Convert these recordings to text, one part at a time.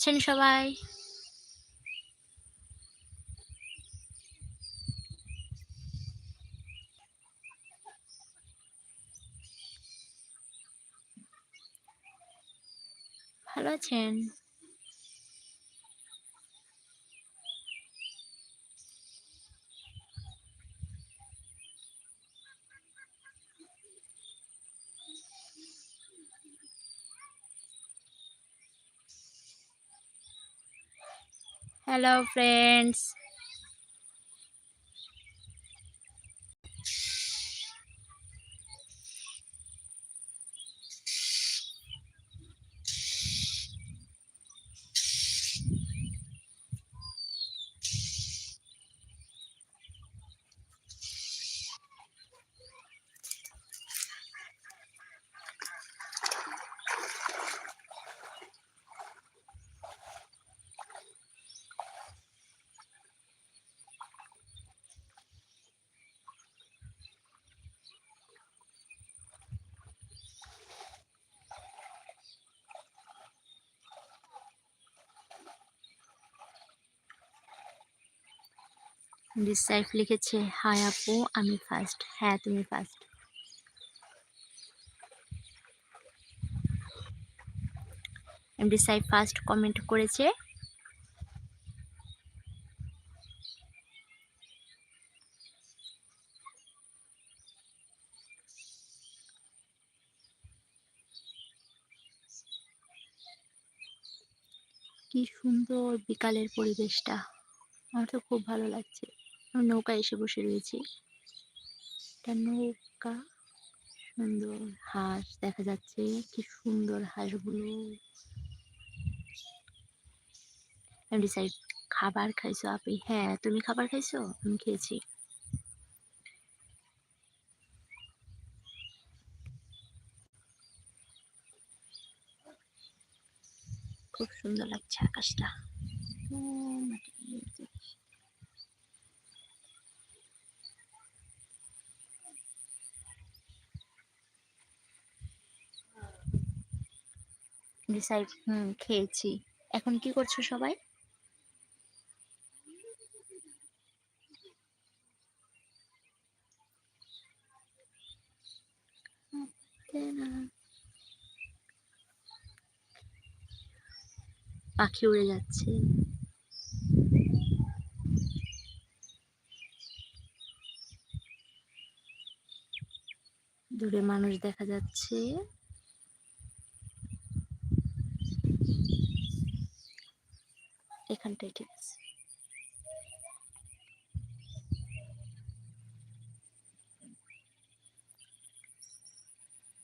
আছেন সবাই? ভালো আছেন? Hello friends. ডিসাইফ লিখেছে, হাই আপু, আমি ফার্স্ট হ্যাঁ তুমি first MD Saif first comment করেছে। কি সুন্দর বিকালের পরিবেশটা। আমার তো খুব ভালো লাগছে। নৌকায় এসে বসে রয়েছে। একটা নৌকা, সুন্দর হাঁস দেখা যাচ্ছে, কি সুন্দর হাঁসগুলো। সাইড খাবার খাইছো আপনি হ্যাঁ তুমি খাবার খাইছো? আমি খেয়েছি। খুব সুন্দর লাগছে আকাশটা। ডিসাইড হুম খেয়েছি। এখন কি করছ সবাই? পাখি উড়ে যাচ্ছে। দূরে মানুষ দেখা যাচ্ছে। এখানটাই ঠিক আছে।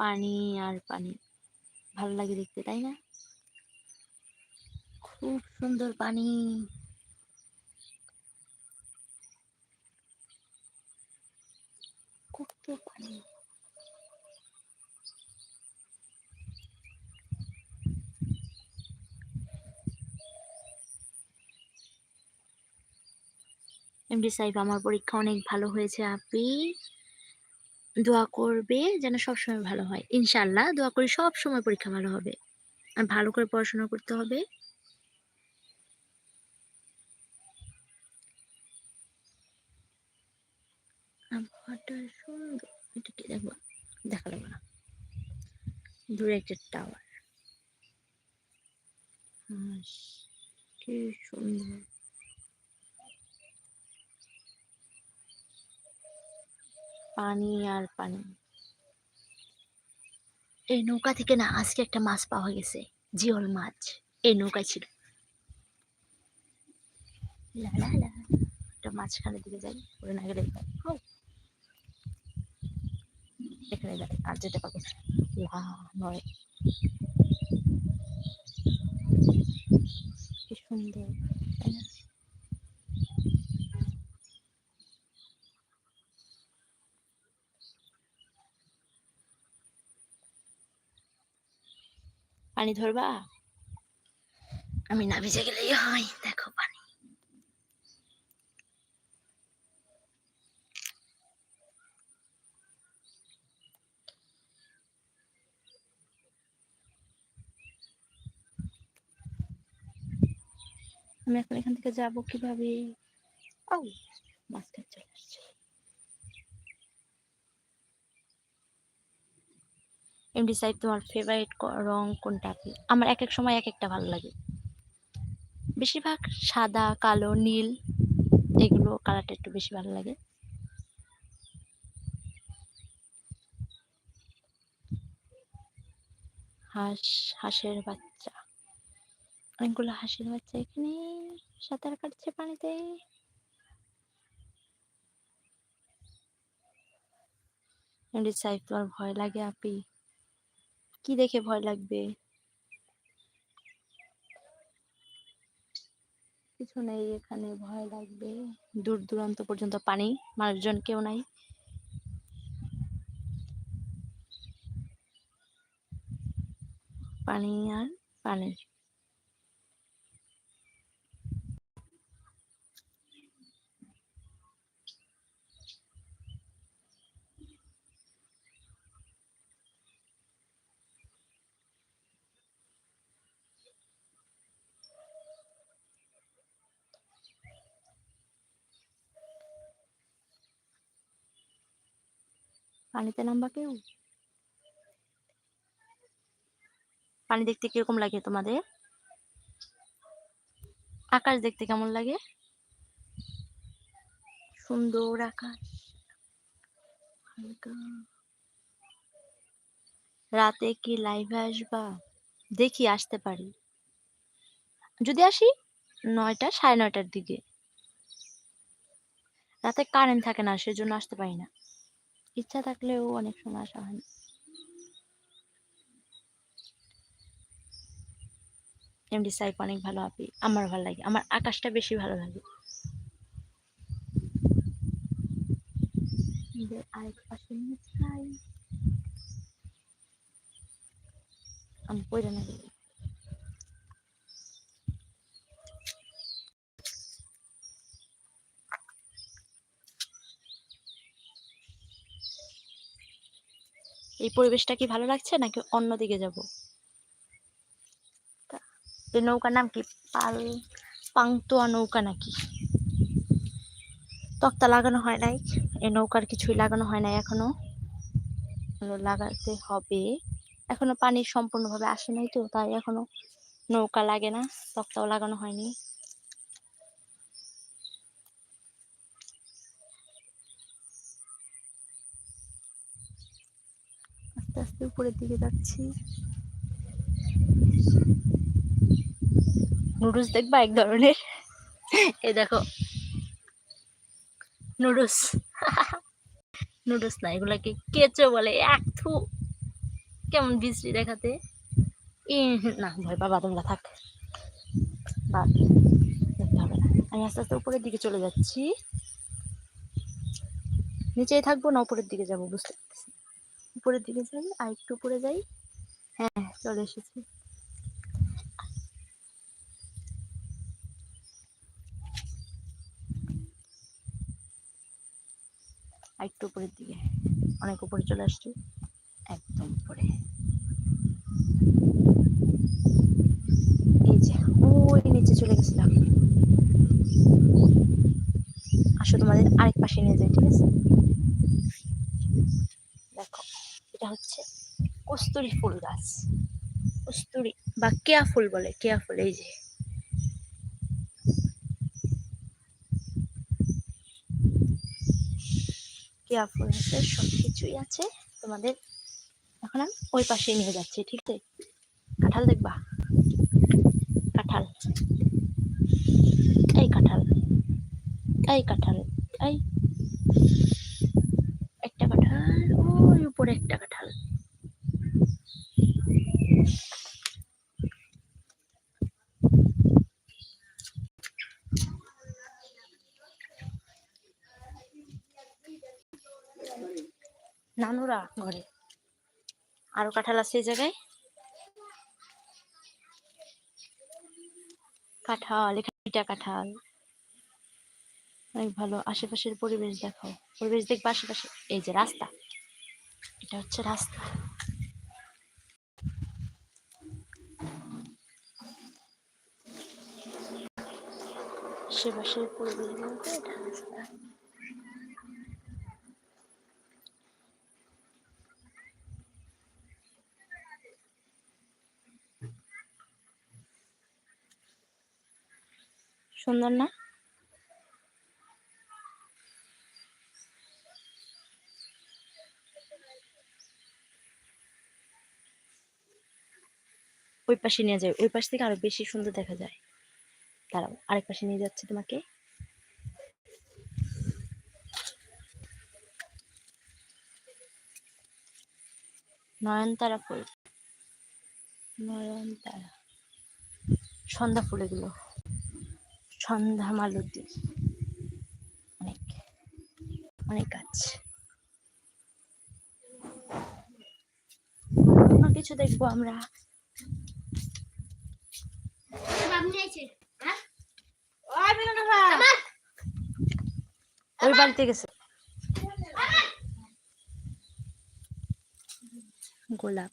পানি আর পানি, ভালো লাগে দেখতে, তাই না? খুব সুন্দর পানি। কত পানি। এমডি সাহেব আমার পরীক্ষা অনেক ভালো হয়েছে, আপনি দোয়া করবে যেন সবসময় ভালো হয়। ইনশাল্লাহ দোয়া করি সব সময় পরীক্ষা ভালো হবে। আর ভালো করে পড়াশোনা করতে হবে। আবহাওয়াটা সুন্দর। এটা কি দেখব দেখা না। দূরে একটা টাওয়ার কি সুন্দর। পানি আর পানি। এই নৌকা থেকে না আজকে একটা মাছ পাওয়া গেছে, জিওল মাছ। এই নৌকায় ছিল। মাঝখানের দিকে যাই, ওরে না গেলে এখানে আর যেতে পারব নয় কি সুন্দর তাই না পানি ধরবা? আমি না ভিজে গেলেই হয় দেখো পানি। আমি এখন এখান থেকে যাব কীভাবে? ও মাঝখানে চলে আসছে এমডি সাহেব তোমার ফেভারিট রং কোনটা আপনি, আমার এক এক সময় এক একটা ভালো লাগে। বেশিরভাগ সাদা, কালো, নীল, এগুলো কালারটা একটু বেশি ভালো লাগে। হাঁস, হাঁসের বাচ্চা। অনেকগুলো হাঁসের বাচ্চা এখানে, সাঁতার কাটছে পানিতে। সাহেব তোমার ভয় লাগে, আপি। কি দেখে ভয় লাগবে? কিছু নেই এখানে, ভয় লাগবে। দূর দূরান্ত পর্যন্ত পানি, মানুষজন কেউ নাই। পানি আর পানি পানিতে নামবা কেউ? পানি দেখতে কীরকম লাগে তোমাদের? আকাশ দেখতে কেমন লাগে? সুন্দর আকাশ। রাতে কি লাইভে আসবা? দেখি, আসতে পারি। যদি আসি, নয়টা, সাড়ে নয়টার দিকে। রাতে কারেন্ট থাকে না, সেজন্য আসতে পারি না। ইচ্ছা থাকলেও অনেক সময় আসা হয় না। এমডি সাইপ অনেক ভালো আপি আমার ভালো লাগে আমার আকাশটা বেশি ভালো লাগে। আমি পড়ে না এই পরিবেশটা কি ভালো লাগছে নাকি অন্যদিকে যাব? এই নৌকার নাম কি? পাল, পাংতোয়া নৌকা নাকি? তক্তা লাগানো হয় নাই। এই নৌকার কিছুই লাগানো হয় নাই এখনও। লাগাতে হবে। এখনও পানি সম্পূর্ণভাবে আসে নাই তো, তাই এখনও নৌকা লাগে না। তক্তাও লাগানো হয়নি। আস্তে আস্তে উপরের দিকে যাচ্ছি। নুডলস দেখবা এক ধরনের? এ দেখো। নুডলস। নুডলস না, এগুলাকে কেঁচো বলে, এক থু। কেমন বিশ্রী দেখাতে। না, ভয় পাবা, তোমরা থাক। আমি আস্তে আস্তে উপরের দিকে চলে যাচ্ছি। নিচেই থাকব না, উপরের দিকে যাব, বুঝতে পারতেছি উপরের দিকে যাই, আর একটু উপরে যাই। হ্যাঁ চলে এসেছি। একটু উপরের দিকে, অনেক উপরে চলে আসছি। একদম উপরে। এই যে, ওই নিচে চলে গেছিলাম। আসো তোমাদের আরেক পাশে নিয়ে যাই, ঠিক আছে দেখো এটা হচ্ছে কস্তুরি ফুল গাছ। কস্তুরি বা কেয়া ফুল বলে, কেয়া ফুল, এই যে। কেয়া ফুল আছে, সব কিছুই আছে। তোমাদের এখন আমি ওই পাশে নিয়ে যাচ্ছি, ঠিক আছে? কাঁঠাল দেখবা? কাঁঠাল। এই কাঁঠাল এই কাঁঠাল, এই একটা কাঁঠাল ওই উপরে একটা কাঁঠাল। নানুরা ঘরে। আরও কাঁঠাল আছে এই জায়গায়? কাঁঠাল, এখানে কাঁঠাল। অনেক ভালো, আশেপাশের পরিবেশ দেখো পরিবেশ দেখবে আশেপাশে। এই যে রাস্তা। এটা হচ্ছে রাস্তা। আশেপাশের পরিবেশ বলতে এটা। রাস্তা সুন্দর না? ওই পাশে নিয়ে যায়, ওই পাশ থেকে আরও বেশি সুন্দর দেখা যায়। দাঁড়াও, আরেক পাশে নিয়ে যাচ্ছে তোমাকে। নয়নতারা ফুল। নয়নতারা। সন্ধ্যা ফুল এগুলো। সন্ধ্যা মালতী। অনেক অনেক গাছ। কিছু দেখব আমরা। ওই বাড়িতে গেছে। গোলাপ।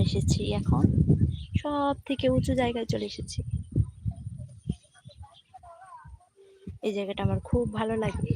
চলে এসেছি এখন। সব থেকে উঁচু জায়গায় চলে এসেছি। এই জায়গাটা আমার খুব ভালো লাগে।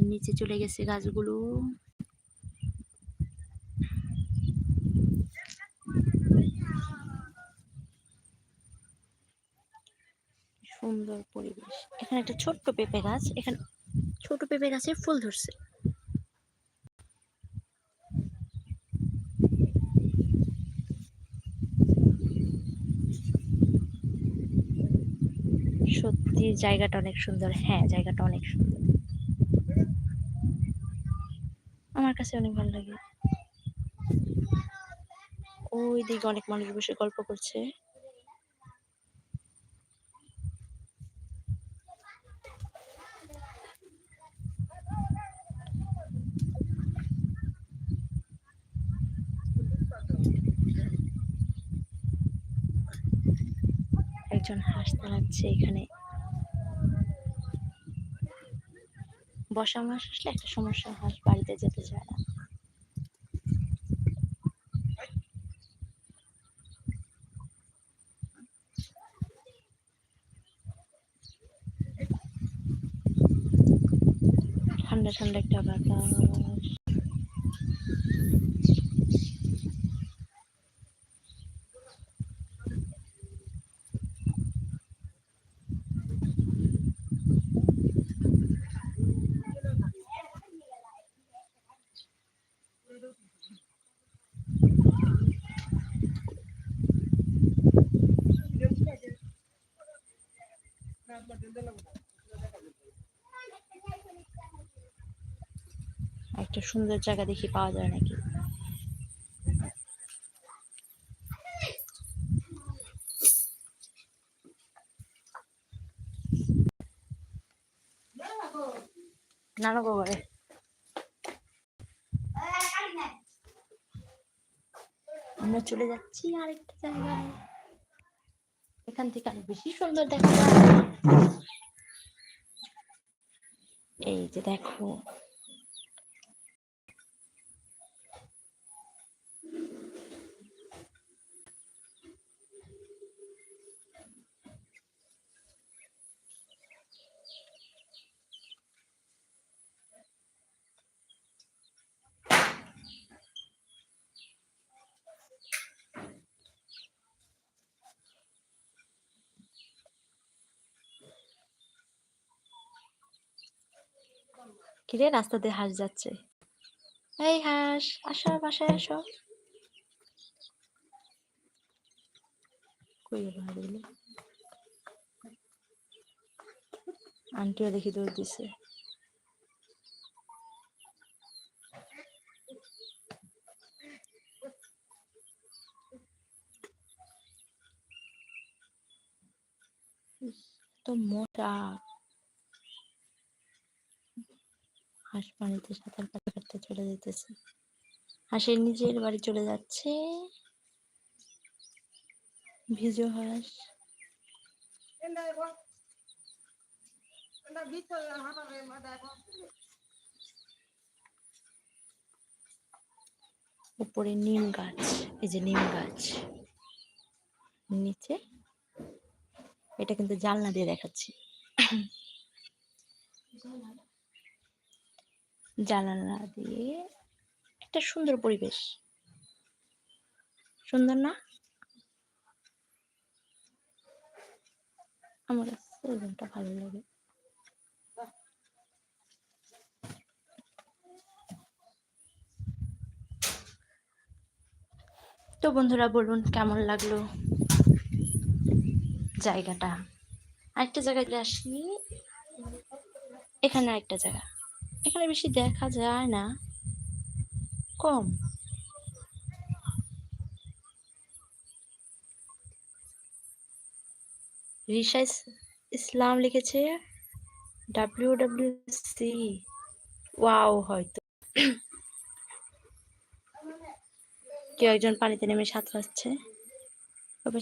পানির নিচে চলে গেছে গাছগুলো। সুন্দর পরিবেশ। এখানে একটা ছোট্ট পেঁপে গাছ, এখানে ছোট পেঁপে গাছে ফুল ধরছে। সত্যি জায়গাটা অনেক সুন্দর। হ্যাঁ জায়গাটা অনেক সুন্দর আমার কাছে অনেক ভালো লাগে। ওই দিকে অনেক মানুষ বসে গল্প করছে। একজন হাসতে লাগছে এখানে। বসা মাস আসলে একটা সমস্যা হয় বাড়িতে যেতে চায় না। ঠান্ডা ঠান্ডা একটা বাতাস। একটা সুন্দর জায়গা দেখি পাওয়া যায় নাকি? নানা গোবরে আমরা চলে যাচ্ছি আরেকটা জায়গায়। এখান থেকে আরও বেশি সুন্দর দেখা যায় এই যে দেখো কিরে রাস্তা দিয়ে হাঁস যাচ্ছে। এই হাঁস, আসো, বাসায় আসো। আন্টিও দেখি দৌড় দিছে। তো মোটা। হাঁস পানিতে সাঁতার কাটতে কাটতে চলে যেতেছে। হাঁসের নিজের বাড়ি চলে যাচ্ছে। ভিজো হাঁস। উপরে নিম গাছ, এই যে নিম গাছ। নিচে, এটা কিন্তু জানলা দিয়ে দেখাচ্ছি। জানালা দিয়ে একটা সুন্দর পরিবেশ। সুন্দর না? আমার ভালো লাগে। তো বন্ধুরা, বলুন কেমন লাগল জায়গাটা? আরেকটা জায়গায় আসি। এখানে আরেকটা জায়গা। এখানে বেশি দেখা যায় না। কম। রিশা ইসলাম লিখেছে ডাব্লিউ ডাব্লিউ সি ওয়াও, হয়তো। কেউ একজন পানিতে নেমে সাঁতরাচ্ছে।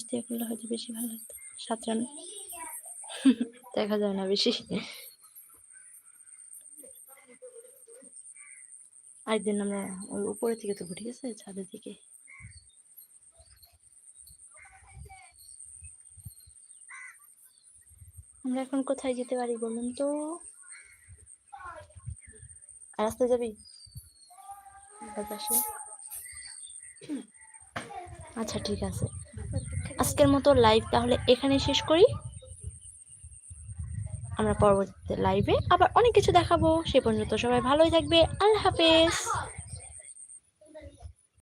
দিয়ে করলে হয়তো বেশি ভালো হতো সাঁতরানো। দেখা যায় না বেশি। আরেকদিন আমরা ওই উপরে থেকে তুলবো, ঠিক আছে? ছাদের দিকে। আমরা এখন কোথায় যেতে পারি বলুন তো? রাস্তায় যাবি? আচ্ছা ঠিক আছে। আজকের মতো লাইভ তাহলে এখানে শেষ করি। আমরা পরবর্তীতে লাইভে আবার অনেক কিছু দেখাবো। সে পর্যন্ত সবাই ভালোই থাকবে। আল্লাহ হাফেজ।